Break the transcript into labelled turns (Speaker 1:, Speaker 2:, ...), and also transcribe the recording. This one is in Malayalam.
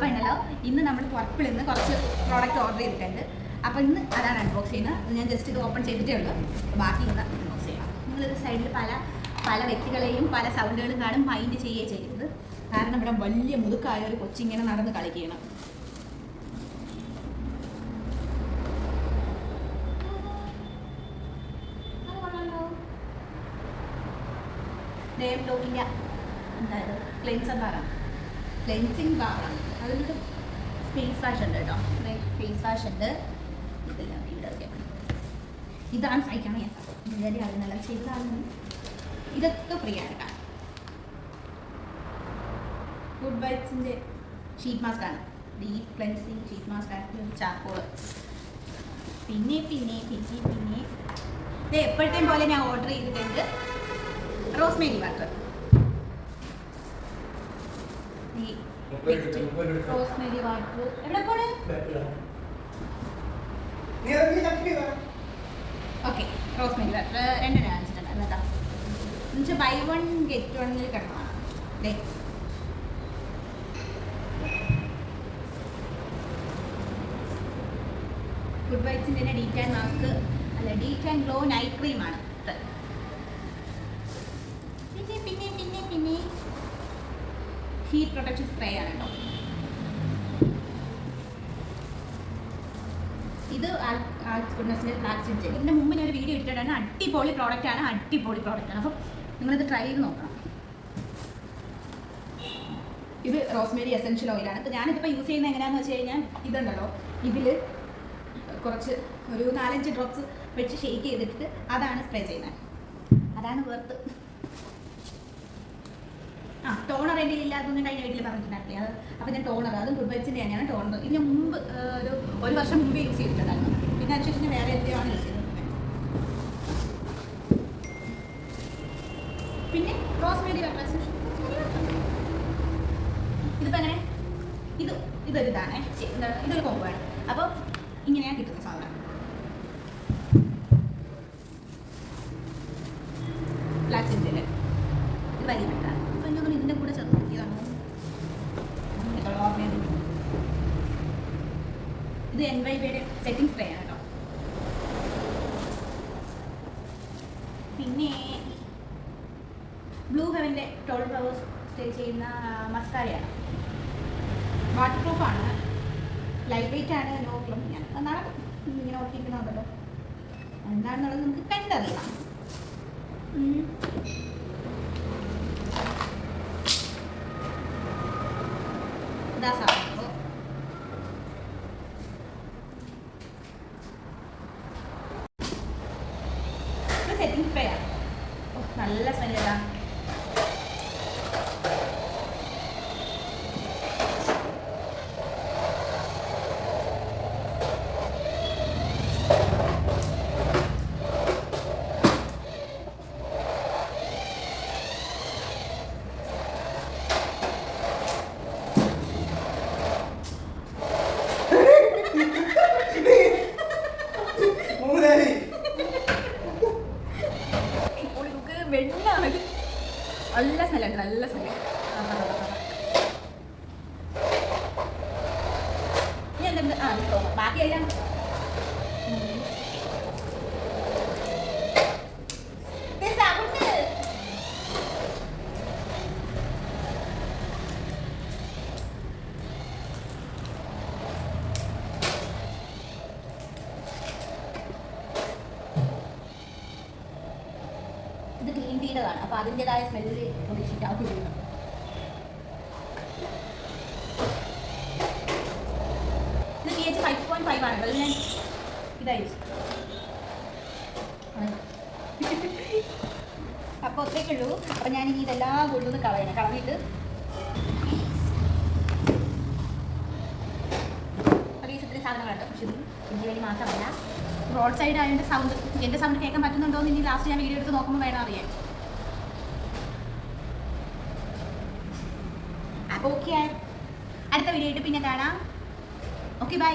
Speaker 1: അപ്പോൾ ഉണ്ടല്ലോ ഇന്ന് നമ്മൾ പുറപ്പിൽ നിന്ന് കുറച്ച് പ്രോഡക്റ്റ് ഓർഡർ ചെയ്തിട്ടുണ്ട്. അപ്പോൾ ഇന്ന് അതാണ് അൺബോക്സ് ചെയ്യുന്നത്. ഞാൻ ജസ്റ്റ് ഇത് ഓപ്പൺ ചെയ്തിട്ടേ ഉള്ളൂ. ബാക്കി ഇന്ന് അൺബോക്സ് ചെയ്യാം. നിങ്ങൾ സൈഡിൽ പല പല വ്യക്തികളെയും പല സൗണ്ടുകളും കാണും മൈൻഡ് ചെയ്യേ ചെയ്യരുത് കാരണം ഇവിടെ വലിയ മുതുക്കായ ഒരു കൊച്ചിങ്ങനെ നടന്ന് കളിക്കുകയാണ്. ലോകിന്റെ എന്തായത് ക്ലെൻസർ ബാറാണ് ക്ലെൻസിങ് ബാറാണ് അതിലൊരു ഫേസ് വാഷ് ഉണ്ട് കേട്ടോ. ഫേസ് വാഷ് ഉണ്ട്. ഇതെല്ലാം ഇവിടെ ഇതാണ് സഹിക്കാൻ ഞാൻ ഇതുവരെ ആളുന്നല്ല ചെയ്തതാണ് ഇതൊക്കെ ഫ്രീ ആണ് കേട്ടോ. ഗുഡ് ബൈറ്റ്സിന്റെ ഷീറ്റ് മാസ്ക് ആണ്. ഡീപ്പ് ക്ലെൻസിങ് ഷീറ്റ് മാസ്ക് ആണ്. ചാക്കോൾ പിന്നെ പിന്നെ പിന്നെ പിന്നെ. ഇത് എപ്പോഴത്തെയും പോലെ ഞാൻ ഓർഡർ ചെയ്തിട്ടുണ്ട്. റോസ്മേരി വാട്ടർ റോസ്മേരി വാട്ടർ എവിടെ പോണ്? ഓക്കെ റോസ്മേരി വാട്ടർ രണ്ടെണ്ണം വാങ്ങിച്ചിട്ടുണ്ടായിരുന്നു കേട്ടോ എന്നുവെച്ചാൽ ബൈ വൺ ഗെറ്റ് വണ്ണിൽ കിടന്നതാണ് ദേ. ഗുഡ് വൈറ്റ്സിന്റെ തന്നെ ഡീറ്റാൻ മാസ്ക് അല്ല ഡീറ്റാൻ ഗ്ലോ നൈറ്റ് ക്രീമാണ് പിന്നെ പിന്നെ പിന്നെ പിന്നെ. ഹീറ്റ് പ്രൊട്ടക്ഷൻ സ്പ്രേ ആണ് കേട്ടോ. ഇത് ഗുഡ്നസിന്റെ ഫ്ലാക്സിൻ ജെൽ. ഇതിന്റെ മുമ്പ് ഞാൻ ഒരു വീഡിയോ ഇട്ടിട്ടാണ് അടിപൊളി പ്രോഡക്റ്റ് ആണ്. അടിപൊളി പ്രോഡക്റ്റ് ആണ്. അപ്പം നിങ്ങളിത് ട്രൈ ചെയ്ത് നോക്കണം. ഇത് റോസ്മേരി എസെൻഷ്യൽ ഓയിലാണ് അപ്പോൾ ഞാനിതിപ്പോൾ യൂസ് ചെയ്യുന്നത് എങ്ങനെയാണെന്ന് വെച്ച് കഴിഞ്ഞാൽ ഇതുണ്ടല്ലോ. ഇതിൽ കുറച്ച് ഒരു നാലഞ്ച് ഡ്രോപ്സ് വെച്ച് ഷെയ്ക്ക് ചെയ്തിട്ട് അതാണ് സ്പ്രേ ചെയ്യുന്നത്. അതാണ് വേർത്ത് ആ ടോണർ എന്റെ ഇല്ലാതൊന്നും കഴിഞ്ഞ വീട്ടിൽ പറഞ്ഞിട്ടുണ്ടായിരുന്നില്ല. അത് അപ്പോൾ ഞാൻ ടോണർ അതും ഗുഡ് തന്നെയാണ് ടോണർ ഇതിന് മുമ്പ് ഒരു ഒരു വർഷം മുമ്പ് യൂസ് ചെയ്തിട്ടുണ്ടായിരുന്നു. പിന്നെ അതിനുശേഷം വേറെ എന്തെയാണ് യൂസ് ചെയ്തത്? പിന്നെ റോസ്മേരി ഇതിപ്പോൾ എങ്ങനെ? ഇത് ഇതൊരു ഇതാണ്. ഇതൊരു കോമ്പാണ് അപ്പോൾ ഇങ്ങനെയാണ് കിട്ടുന്ന സാധനം. ബ്ലാക്ക് സെന്റിൽ ഇത് വലിയ തോന്നുന്നു ഇതിന്റെ കൂടെ ചേർത്ത് നോക്കിയതാണ്? ഇത് എൻ വൈ ബിയുടെ സെറ്റിംഗ് സ്പ്രേ ആണ് കേട്ടോ. പിന്നെ ബ്ലൂ ഹെവന്റെ ട്വൽവ് ഹവേഴ്സ് സ്റ്റേ ചെയ്യുന്ന മസ്കാരയാണ് വാട്ടർ ആണ്. ലൈറ്റ് വെയിറ്റ് ആണ് നോ ഞാൻ ആണ് എന്നാണ് ഇങ്ങനെ ഒട്ടിക്കുന്നുണ്ടല്ലോ എന്താണെന്നുള്ളത് നമുക്ക് കണ്ടറിയാം. ഉം. ഇതാ സാധനം ഇത് സെറ്റിംഗ് സ്പ്രേ ആണ് ഓ, നല്ല സ്മെല്ലാണ് ഇപ്പോൾ നമുക്ക് വെണ്ണാണ് ഇത്. നല്ല സ്മെല്ലുണ്ട് നല്ല സ്മെല്ല് ഇനി എന്തെങ്കിലും ആ ബാക്കിയെല്ലാം ഇത് അപ്പൊ അതിന്റെതായ സ്മെല്ല് പ്രതീക്ഷിക്കാം ഇത് P H five point five ആണ് അത് ഞാൻ ഇതാ ഉള്ളൂ. അപ്പോൾ ഞാൻ ഇനി ഇതെല്ലാം കൊണ്ടുവന്ന് കളയണം. കളഞ്ഞിട്ട് ഇത്രയും സാധനങ്ങളുണ്ട് പക്ഷെ ഇത് ഇതിന് വേണ്ടി മാത്രമല്ല. റോഡ് സൈഡ് ആയതുകൊണ്ട് സൗണ്ട് എന്റെ സൗണ്ട് കേൾക്കാൻ പറ്റുന്നുണ്ടോ എന്ന് ഇനി ലാസ്റ്റ് ഞാൻ വീഡിയോ എടുത്ത് നോക്കുമ്പോൾ വേണം അറിയാൻ. ഓക്കെ അടുത്ത വീഡിയോ ആയിട്ട് പിന്നെ കാണാം. Okay bye